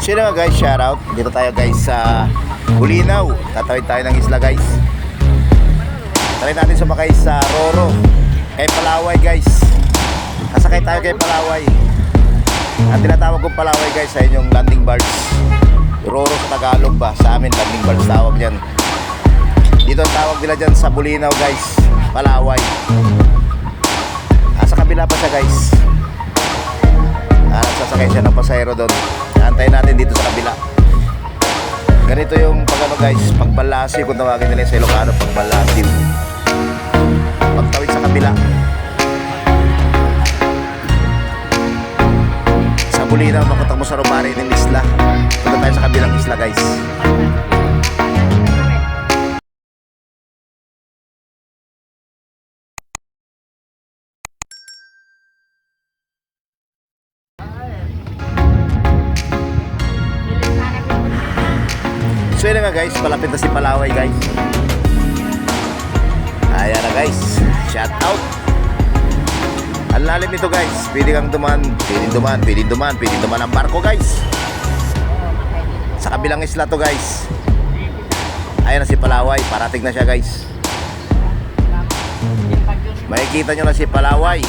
So yun guys, shoutout. Dito tayo guys sa Bulinaw. Tatawid tayo ng isla guys. Try natin sumakay sa Roro. Kay Palaway guys. Kasakay tayo kay Palaway. Ang tinatawag kong Palaway guys sa inyong landing bars. Roro sa Tagalog ba? Sa amin landing bars tawag yan. Dito ang tawag nila dyan sa Bulinaw guys. Palaway. Ah, kabila pa siya guys. Ah, nagsasakay siya ng pasahero doon. Antayin natin dito sa kabila. Ganito yung pag ano guys, pagbalasi kung tawagin nila sa Ilocano, pagbalasi. Pagtawid sa kabila. Sa Bulinaw, makutak mo sa Romari ng isla. Punta tayo sa kabilang isla guys. So yun nga guys, palapit na si Palaway guys. Ayan na guys, shout out. Ang lalim nito guys, pwede kang duman, pwede duman, pwede duman, pwede duman ang barko guys. Sa kabilang isla to guys. Ayan na si Palaway, parating na siya guys. Makikita nyo na si Palaway.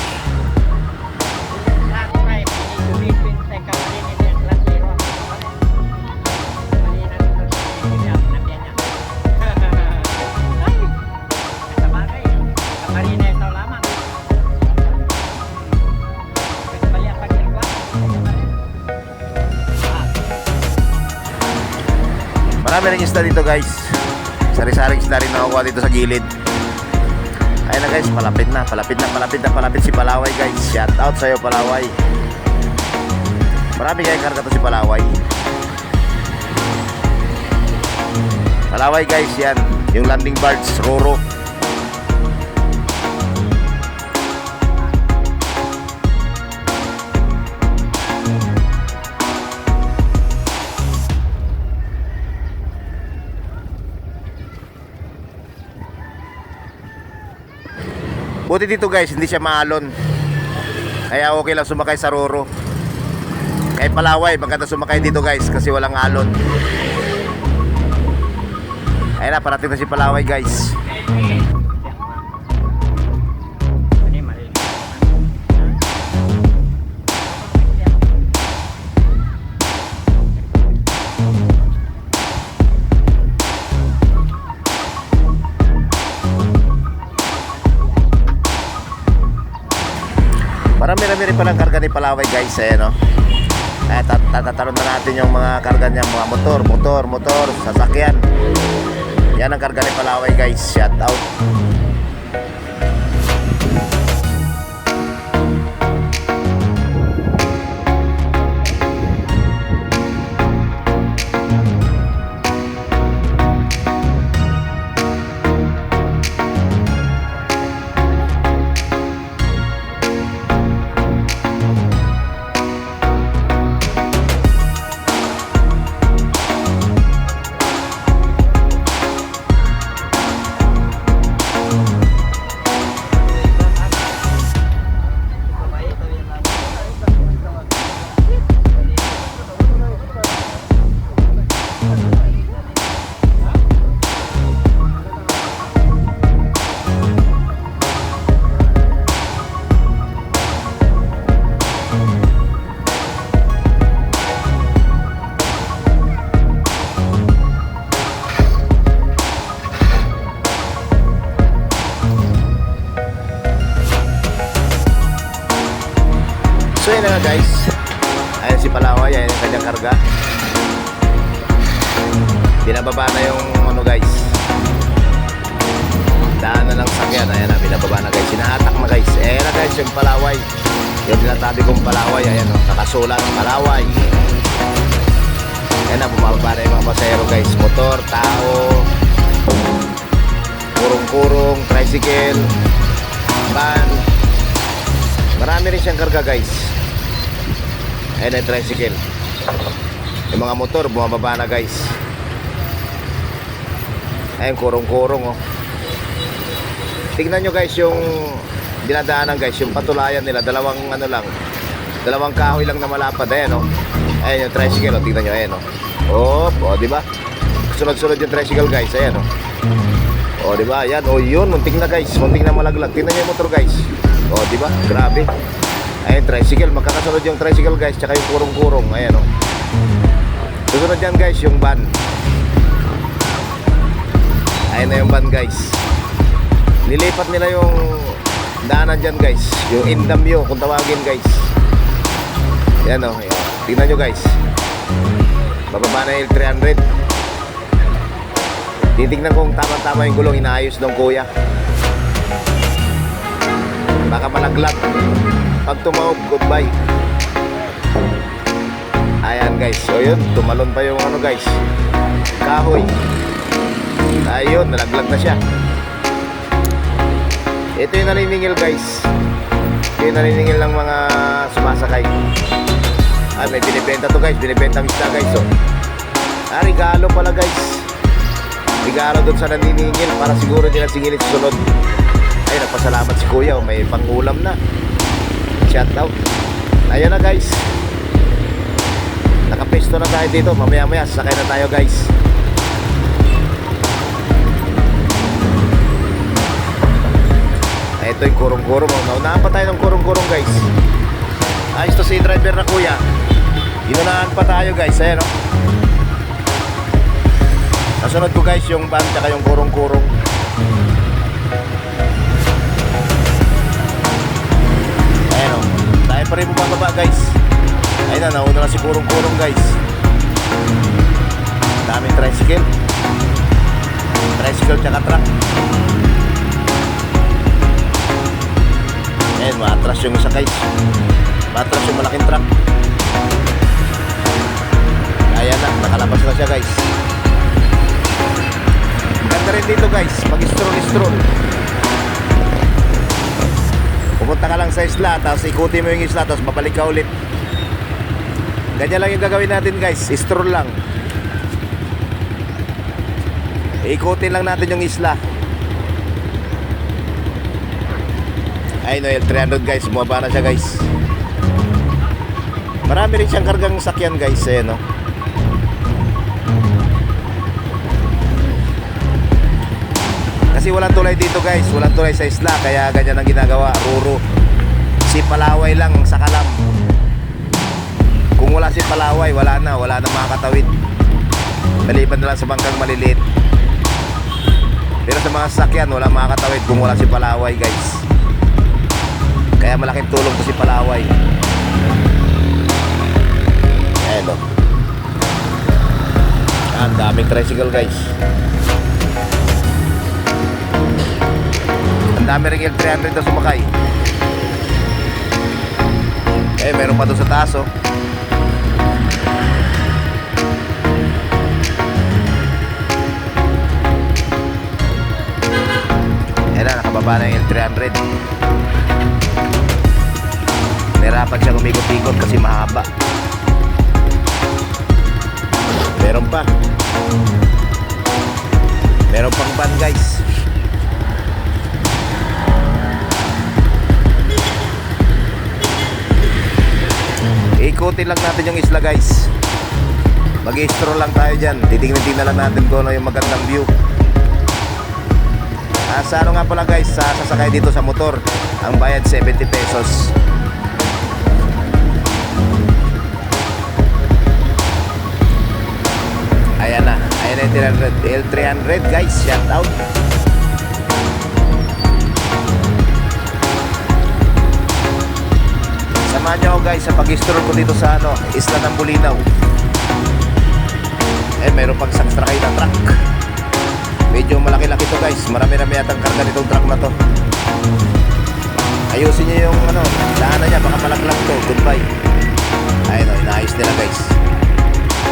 Marami rin isda dito guys. Sari-saring isda rin nakukuha dito sa gilid. Ayun na guys, palapit na, palapit na, palapit na, palapit si Palaway guys. Shout out sa'yo Palaway. Marami kayong karga to si Palaway. Palaway guys, yan. Yung landing birds, Roro. Buti dito guys, hindi siya maalon. Kaya okay lang sumakay sa Roro. Kay Palaway, maganda sumakay dito guys kasi walang alon. Ayun na, parating na si Palaway guys. Marami-rami rin palang karga ni Palaway guys eh no. Eh, tat- tatatalon na natin yung mga karga niya, mga motor, motor, motor, sasakyan. Yan ang karga ni Palaway guys. Shout out. Yun na nga guys. Ayan si Palaway, ayan yung kanyang karga. Binababa na yung ano guys. Daan na lang sakyan. Ayan na, binababa na guys. Sinahatak na guys. Ayan na guys, yung Palaway. Yung tinatabi kong Palaway. Ayan o, nakasula ng Palaway. Ayan na, bumababa na yung mga pasahero guys. Motor, tao, kurong-kurong, tricycle, van. Marami rin siyang karga guys. Ayan ang tricycle. Yung mga motor, bumababa na guys. Ayan, kurong-kurong oh. Tingnan nyo guys yung dinadaanan guys, yung patulayan nila, dalawang ano lang, dalawang kahoy lang na malapad. Ayan oh. Ayan yung tricycle, oh, tingnan nyo, ayan, oh. Oh, oh, di ba? Sunod-sunod yung tricycle, guys, ayan, oh. Oh, di ba? Ayan, oh, yun, munting na, guys. Munting na malaglag. Tingnan nyo yung motor, guys. Oh, di ba? Grabe. Ayan, tricycle. Magkakasunod yung tricycle, guys, tsaka yung kurong-kurong. Ayan, oh. Susunod yan, guys, yung van. Ayan na yung van, guys. Nilipat nila yung daanan dyan, guys. Yung Indamyo, kung tawagin, guys. Yan, oh. Ayan. Tingnan nyo, guys. Bababa na yung L300. Titignan kung tama-tama yung gulong inaayos ng kuya. Baka malaglag. Pag tumawag, goodbye. Ayan guys. So yun, tumalon pa yung ano guys. Kahoy. Ayun, nalaglag na siya. Ito yung naniningil guys. Ito yung naniningil ng mga sumasakay. Ay, may binibenta to guys. Binibenta isda guys. So. Ah, regalo pala guys regalo doon sa naniningil para siguro nila singilin sa sunod ay nagpasalamat si kuya oh, may pangulam na shout out ayan na guys. Nakapesto na tayo dito. Mamaya maya sasakay na tayo guys. Ay ito yung kurong-kurong. Oh. naunahan pa tayo ng kurong-kurong guys. Ayos to si driver na kuya. Inunahan pa tayo guys. Ayan o oh. Kasunod ko guys yung van tsaka yung kurong-kurong. Tayo pa rin bumababa guys. Ayun na, nauna na si kurong-kurong guys. Daming tricycle. Tricycle tsaka truck. Ayan, maatras yung isa guys. Maatras yung malaking truck. Ayan na, nakalabas na siya guys. Ganda rin dito guys, mag stroll stroll Pupunta ka lang sa isla, tapos ikutin mo yung isla, tapos babalik ka ulit. Ganyan lang yung gagawin natin guys, stroll lang. Ikutin lang natin yung isla. Ay no, L300 guys, bumaba na siya guys. Marami rin siyang kargang sakyan guys, eh no. Kasi walang tulay dito guys, walang tulay sa isla kaya ganyan ang ginagawa, ruro. Si Palaway lang sa Kalam. Kung wala si Palaway, wala na, wala na makakatawid. Maliban na lang sa bangkang maliliit. Pero sa mga sasakyan, wala makakatawid kung wala si Palaway guys. Kaya malaking tulong to si Palaway. Ayan o. Ang daming tricycle guys. Ang dami rin L300 na sumakay. Eh, meron pa doon sa taas, oh. Ayan na, nakababa na yung L300. Nahirapan siyang umikot-ikot kasi mahaba. Meron pa. Meron pang van, guys. Ikutin lang natin yung isla guys. Mag stroll lang tayo dyan. Titingnan lang natin kung ano yung magandang view. Ah, sa ano nga pala guys? Sa sasakay dito sa motor. Ang bayad 70 pesos. Ayan na. Ayan na yung L300 guys. Shout out Samahan niyo ako guys sa pag-stroll ko dito sa ano, Isla ng Bulinaw. Eh, meron pang sakstrakay na truck. Medyo malaki-laki to guys. Marami-rami yatang karga nitong truck na to. Ayusin niyo yung ano, daanan niya. Baka malaglag to. Goodbye. Ayun o, inaayos nila guys.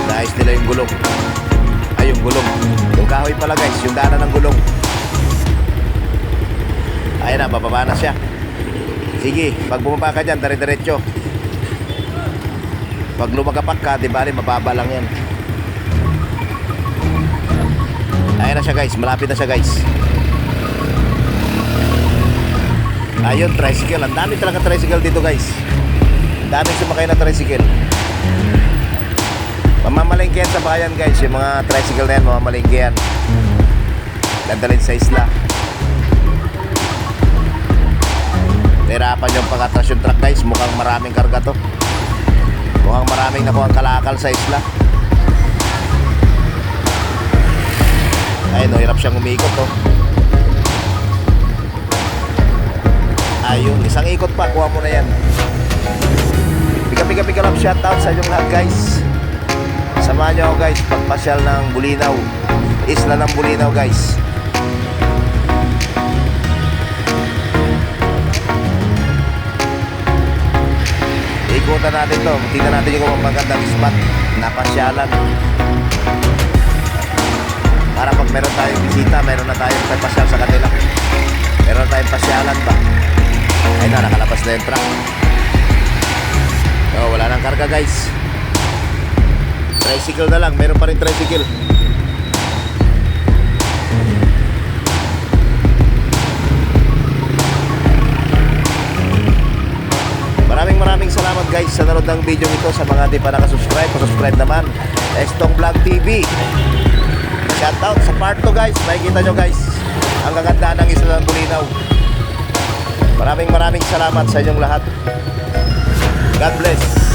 Inaayos nila yung gulong. Ay, yung gulong. Yung kahoy pala guys. Yung daanan ng gulong. Ayun na, bababa na siya. Sige, pag bumaba ka dyan, dire-diretso. Pag lumagapak ka, di bali, mababa lang yan. Ayan na siya guys, malapit na siya guys. Ayun, tricycle. Ang dami talaga tricycle dito guys. Daming sumakay na tricycle. Mamamalingke yan sa bayan guys. Yung mga tricycle na yan, mamamalingke yan. Dadalhin sa isla. Nahirapan yung pag-atras yung truck guys. Mukhang maraming karga to. Mukhang maraming nakuha ang kalakal sa isla. Ayun, no, hirap siyang umikot to. Ayun, isang ikot pa, kuha mo na yan. Bika lang shoutout sa inyong lahat guys. Samahan nyo guys, pagpasyal ng Bulinaw. Isla ng Bulinaw guys. Ikutan natin to. Tingnan natin yung kung magandang spot. Napasyalan. Para pag meron tayong bisita, meron na tayong pasyal sa kanila. Meron na tayong pasyalan ba? Ayun na, nakalabas na yung truck. Oh, wala nang karga guys. Tricycle na lang, meron pa rin tricycle. Maraming salamat guys sa nanood ng video ito sa mga di pa nakasubscribe, pasubscribe naman. Estong Vlog TV. Shoutout sa part 2 guys. Makikita nyo guys ang kaganda ng Isla ng Bulinaw. Maraming maraming salamat sa inyong lahat. God bless.